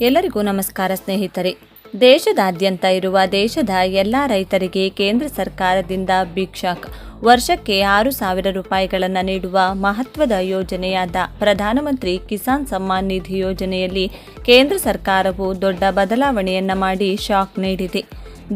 ಎಲ್ಲರಿಗೂ ನಮಸ್ಕಾರ ಸ್ನೇಹಿತರೆ. ದೇಶದಾದ್ಯಂತ ಇರುವ ದೇಶದ ಎಲ್ಲ ರೈತರಿಗೆ ಕೇಂದ್ರ ಸರ್ಕಾರದಿಂದ ಭಿಕ್ಷಾಕ್ ವರ್ಷಕ್ಕೆ ಆರು ಸಾವಿರ ರೂಪಾಯಿಗಳನ್ನು ನೀಡುವ ಮಹತ್ವದ ಯೋಜನೆಯಾದ ಪ್ರಧಾನಮಂತ್ರಿ ಕಿಸಾನ್ ಸಮ್ಮಾನ್ ನಿಧಿ ಯೋಜನೆಯಲ್ಲಿ ಕೇಂದ್ರ ಸರ್ಕಾರವು ದೊಡ್ಡ ಬದಲಾವಣೆಯನ್ನು ಮಾಡಿ ಶಾಕ್ ನೀಡಿದೆ.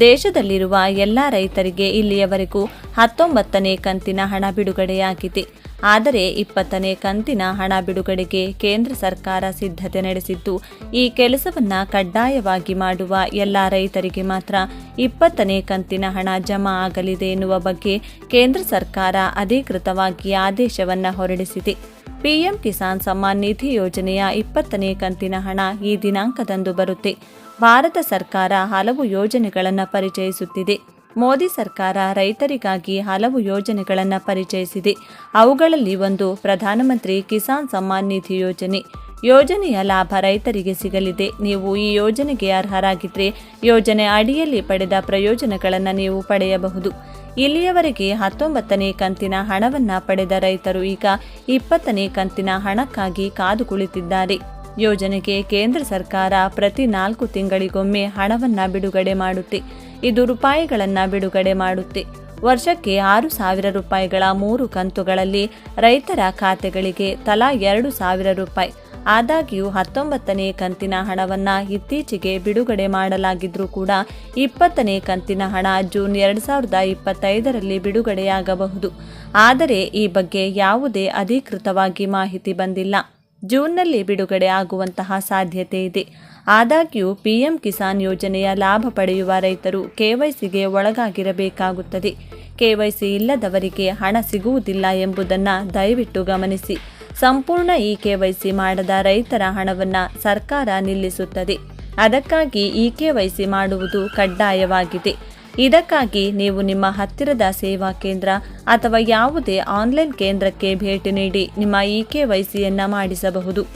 ದೇಶದಲ್ಲಿರುವ ಎಲ್ಲ ರೈತರಿಗೆ ಇಲ್ಲಿಯವರೆಗೂ ಹತ್ತೊಂಬತ್ತನೇ ಕಂತಿನ ಹಣ ಬಿಡುಗಡೆಯಾಗಿದೆ. ಆದರೆ ಇಪ್ಪತ್ತನೇ ಕಂತಿನ ಹಣ ಬಿಡುಗಡೆಗೆ ಕೇಂದ್ರ ಸರ್ಕಾರ ಸಿದ್ಧತೆ ನಡೆಸಿದ್ದು, ಈ ಕೆಲಸವನ್ನ ಕಡ್ಡಾಯವಾಗಿ ಮಾಡುವ ಎಲ್ಲ ರೈತರಿಗೆ ಮಾತ್ರ ಇಪ್ಪತ್ತನೇ ಕಂತಿನ ಹಣ ಜಮಾ ಆಗಲಿದೆ ಎನ್ನುವ ಬಗ್ಗೆ ಕೇಂದ್ರ ಸರ್ಕಾರ ಅಧಿಕೃತವಾಗಿ ಆದೇಶವನ್ನ ಹೊರಡಿಸಿದೆ. ಪಿಎಂ ಕಿಸಾನ್ ಸಮ್ಮಾನ್ ನಿಧಿ ಯೋಜನೆಯ ಇಪ್ಪತ್ತನೇ ಕಂತಿನ ಹಣ ಈ ದಿನಾಂಕದಂದು ಬರುತ್ತೆ. ಭಾರತ ಸರ್ಕಾರ ಹಲವು ಯೋಜನೆಗಳನ್ನು ಪರಿಚಯಿಸುತ್ತಿದೆ. ಮೋದಿ ಸರ್ಕಾರ ರೈತರಿಗಾಗಿ ಹಲವು ಯೋಜನೆಗಳನ್ನು ಪರಿಚಯಿಸಿದೆ. ಅವುಗಳಲ್ಲಿ ಒಂದು ಪ್ರಧಾನಮಂತ್ರಿ ಕಿಸಾನ್ ಸಮ್ಮಾನ್ ನಿಧಿ ಯೋಜನೆ. ಯೋಜನೆಯ ಲಾಭ ರೈತರಿಗೆ ಸಿಗಲಿದೆ. ನೀವು ಈ ಯೋಜನೆಗೆ ಅರ್ಹರಾಗಿದ್ದರೆ ಯೋಜನೆ ಅಡಿಯಲ್ಲಿ ಪಡೆದ ಪ್ರಯೋಜನಗಳನ್ನು ನೀವು ಪಡೆಯಬಹುದು. ಇಲ್ಲಿಯವರೆಗೆ ಹತ್ತೊಂಬತ್ತನೇ ಕಂತಿನ ಹಣವನ್ನು ಪಡೆದ ರೈತರು ಈಗ ಇಪ್ಪತ್ತನೇ ಕಂತಿನ ಹಣಕ್ಕಾಗಿ ಕಾದು ಕುಳಿತಿದ್ದಾರೆ. ಯೋಜನೆಗೆ ಕೇಂದ್ರ ಸರ್ಕಾರ ಪ್ರತಿ ನಾಲ್ಕು ತಿಂಗಳಿಗೊಮ್ಮೆ ಹಣವನ್ನು ಬಿಡುಗಡೆ ಮಾಡುತ್ತೆ. ಇದು ರೂಪಾಯಿಗಳನ್ನು ಬಿಡುಗಡೆ ಮಾಡುತ್ತೆ. ವರ್ಷಕ್ಕೆ ಆರು ಸಾವಿರ ರೂಪಾಯಿಗಳ ಮೂರು ಕಂತುಗಳಲ್ಲಿ ರೈತರ ಖಾತೆಗಳಿಗೆ ತಲಾ ಎರಡು ಸಾವಿರ ರೂಪಾಯಿ. ಆದಾಗ್ಯೂ ಹತ್ತೊಂಬತ್ತನೇ ಕಂತಿನ ಹಣವನ್ನು ಇತ್ತೀಚೆಗೆ ಬಿಡುಗಡೆ ಮಾಡಲಾಗಿದ್ರೂ ಕೂಡ ಇಪ್ಪತ್ತನೇ ಕಂತಿನ ಹಣ ಜೂನ್ ಎರಡು ಸಾವಿರದ ಇಪ್ಪತ್ತೈದರಲ್ಲಿ ಬಿಡುಗಡೆಯಾಗಬಹುದು. ಆದರೆ ಈ ಬಗ್ಗೆ ಯಾವುದೇ ಅಧಿಕೃತವಾಗಿ ಮಾಹಿತಿ ಬಂದಿಲ್ಲ. ಜೂನ್ನಲ್ಲಿ ಬಿಡುಗಡೆ ಆಗುವಂತಹ ಸಾಧ್ಯತೆ ಇದೆ. ಆದಾಗ್ಯೂ, ಪಿಎಂ ಕಿಸಾನ್ ಯೋಜನೆಯ ಲಾಭ ಪಡೆಯುವ ರೈತರು ಕೆವೈಸಿಗೆ ಒಳಗಾಗಿರಬೇಕಾಗುತ್ತದೆ. ಕೆವೈಸಿ ಇಲ್ಲದವರಿಗೆ ಹಣ ಸಿಗುವುದಿಲ್ಲ ಎಂಬುದನ್ನು ದಯವಿಟ್ಟು ಗಮನಿಸಿ. ಸಂಪೂರ್ಣ ಇ ಕೆವೈಸಿ ಮಾಡದ ರೈತರ ಹಣವನ್ನು ಸರ್ಕಾರ ನಿಲ್ಲಿಸುತ್ತದೆ. ಅದಕ್ಕಾಗಿ ಇ ಕೆವೈಸಿ ಮಾಡುವುದು ಕಡ್ಡಾಯವಾಗಿದೆ. ಇದಕ್ಕಾಗಿ ನೀವು ನಿಮ್ಮ ಹತ್ತಿರದ ಸೇವಾ ಕೇಂದ್ರ ಅಥವಾ ಯಾವುದೇ ಆನ್ಲೈನ್ ಕೇಂದ್ರಕ್ಕೆ ಭೇಟಿ ನೀಡಿ ನಿಮ್ಮ ಇ ಕೆವೈಸಿಯನ್ನು ಮಾಡಿಸಬಹುದು.